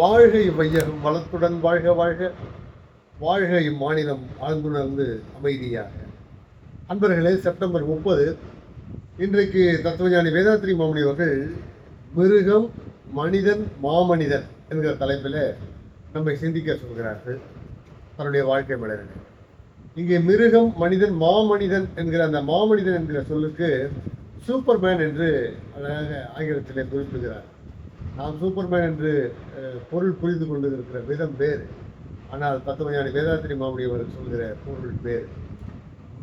வாழ்க இவ்வையகம் வளத்துடன் வாழ்க வாழ்க. வாழ்க இம்மாநிலம் ஆழ்ந்துணர்ந்து அமைதியாக. அன்பர்களே செப்டம்பர் முப்பது. இன்றைக்கு தத்துவஞானி வேதாத்ரி மாமணி அவர்கள் மிருகம் மனிதன் மாமனிதன் என்கிற தலைப்பில் நம்மை சிந்திக்க சொல்கிறார்கள். தன்னுடைய வாழ்க்கை மலர்கள் இங்கே மிருகம் மனிதன் மாமனிதன் என்கிற அந்த மாமனிதன் என்கிற சொல்லுக்கு சூப்பர்மேன் என்று அழகாக ஆங்கிலத்திலே குறிப்பிடுகிறார். நாம் சூப்பர்மேன் என்று பொருள் புரிந்து கொண்டு இருக்கிற விதம் வேறு. ஆனால் தத்துவஞானி வேதாத்திரி மாமுடி சொல்கிற பொருள் வேறு.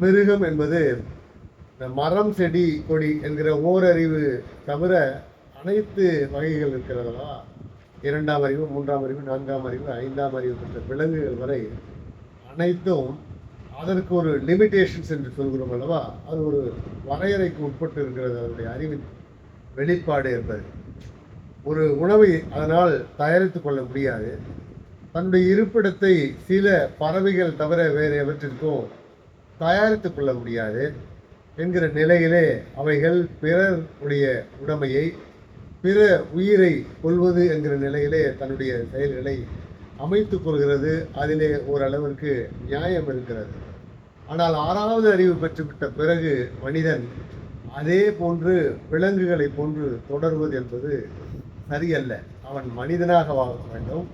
மிருகம் என்பது இந்த மரம் செடி கொடி என்கிற ஓரறிவு தவிர அனைத்து வகைகள் இருக்கிறதா இரண்டாம் அறிவு மூன்றாம் அறிவு நான்காம் அறிவு ஐந்தாம் அறிவு பெற்ற விலங்குகள் வரை அனைத்தும் அதற்கு ஒரு லிமிட்டேஷன்ஸ் என்று சொல்கிறோம் அல்லவா? அது ஒரு வரையறைக்கு உட்பட்டு இருக்கிறது. அதனுடைய அறிவின் வெளிப்பாடு என்பது. ஒரு உணவை அதனால் தயாரித்து கொள்ள முடியாது. தன்னுடைய இருப்பிடத்தை சில பறவைகள் தவிர வேறு எவற்றிற்கும் தயாரித்து கொள்ள முடியாது என்கிற நிலையிலே அவைகள் பிறருடைய உடைமையை பிற உயிரை கொள்வது என்கிற நிலையிலே தன்னுடைய செயல்களை அமைத்து கொள்கிறது. அதிலே ஓரளவிற்கு நியாயம் இருக்கிறது. ஆனால் ஆறாவது அறிவு பெற்றுவிட்ட பிறகு மனிதன் அதே போன்று விலங்குகளை போன்று தொடர்வது என்பது சரியல்ல. அவன் மனிதனாக ஆக வேண்டும்.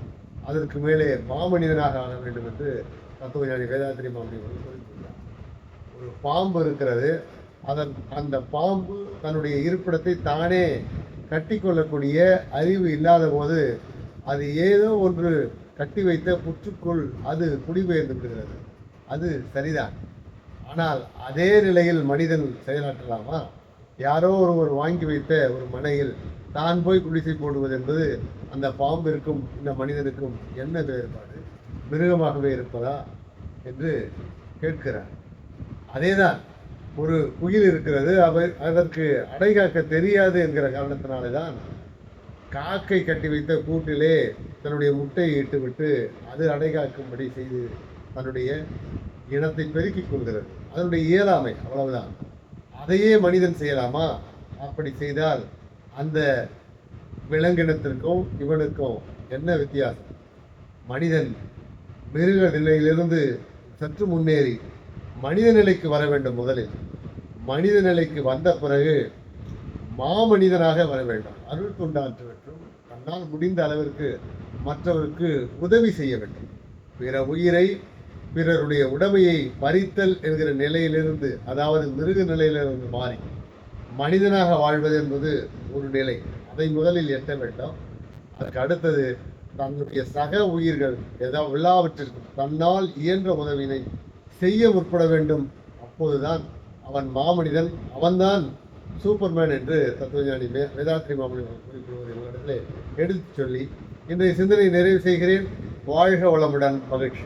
அதற்கு மேலே மாமனிதனாக ஆக வேண்டும் என்று தத்துவஞானி வேதாத்திரி மாமணி அவர்கள் குறிப்பிட்டார் ஒரு பாம்பு இருக்கிறது. அதன் அந்த பாம்பு தன்னுடைய இருப்பிடத்தை தானே கட்டிக்கொள்ளக்கூடிய அறிவு இல்லாத போது அது ஏதோ ஒன்று கட்டி வைத்த புற்றுக்குள் அது குடிபெயர்ந்து விடுகிறது. அது சரிதான். ஆனால் அதே நிலையில் மனிதன் செயலாற்றலாமா? யாரோ ஒருவர் வாங்கி வைத்த ஒரு மனையில் தான் போய் குடிசை போடுவது என்பது அந்த பாம்பிற்கும் இந்த மனிதனுக்கும் என்ன வேறுபாடு? மிருகமாகவே இருப்பதா? என்று கேட்கிறார். அதேதான் ஒரு குயில் இருக்கிறது அவர் அதற்கு அடைகாக்க தெரியாது என்கிற காரணத்தினாலே தான் காக்கை கட்டி வைத்த கூட்டிலே தன்னுடைய முட்டையை இட்டுவிட்டு அது அடைகாக்கும்படி செய்து தன்னுடைய இனத்தை பெருக்கிக் கொள்கிறது. அதனுடைய இயலாமை அவ்வளவுதான். அதையே மனிதன் செய்யலாமா? அப்படி செய்தால் அந்த விலங்கினத்திற்கும் இவனுக்கும் என்ன வித்தியாசம்? மனிதன் மிருக நிலையிலிருந்து சற்று முன்னேறி மனித நிலைக்கு வர வேண்டும் முதலில். மனித நிலைக்கு வந்த பிறகு மாமனிதனாக வர வேண்டும். அருள் தொண்டாற்ற தன்னால் முடிந்த அளவிற்கு மற்றவருக்கு உதவி செய்ய வேண்டும். பிற உயிரை பிறருடைய உடமையை பறித்தல் என்கிற நிலையிலிருந்து அதாவது மிருக நிலையிலிருந்து மாறி மனிதனாக வாழ்வது என்பது ஒரு நிலை. அதை முதலில் எட்ட வேண்டும். அதற்கு அடுத்தது தன்னுடைய சக உயிர்கள் ஏதாவது எல்லாவற்றிற்கும் தன்னால் இயன்ற உதவினை செய்ய முற்பட வேண்டும். அப்போதுதான் அவன் மாமனிதன் அவன்தான் சூப்பர்மேன் என்று தத்துவஞானி வே- வேதாத்ரி மாமனிதன் குறிப்பிடுவதை உங்களிடத்தில் எடுத்துச் சொல்லி இன்றைய சிந்தனை நிறைவு செய்கிறேன். வாழ்க வளமுடன் மகிழ்ச்சி.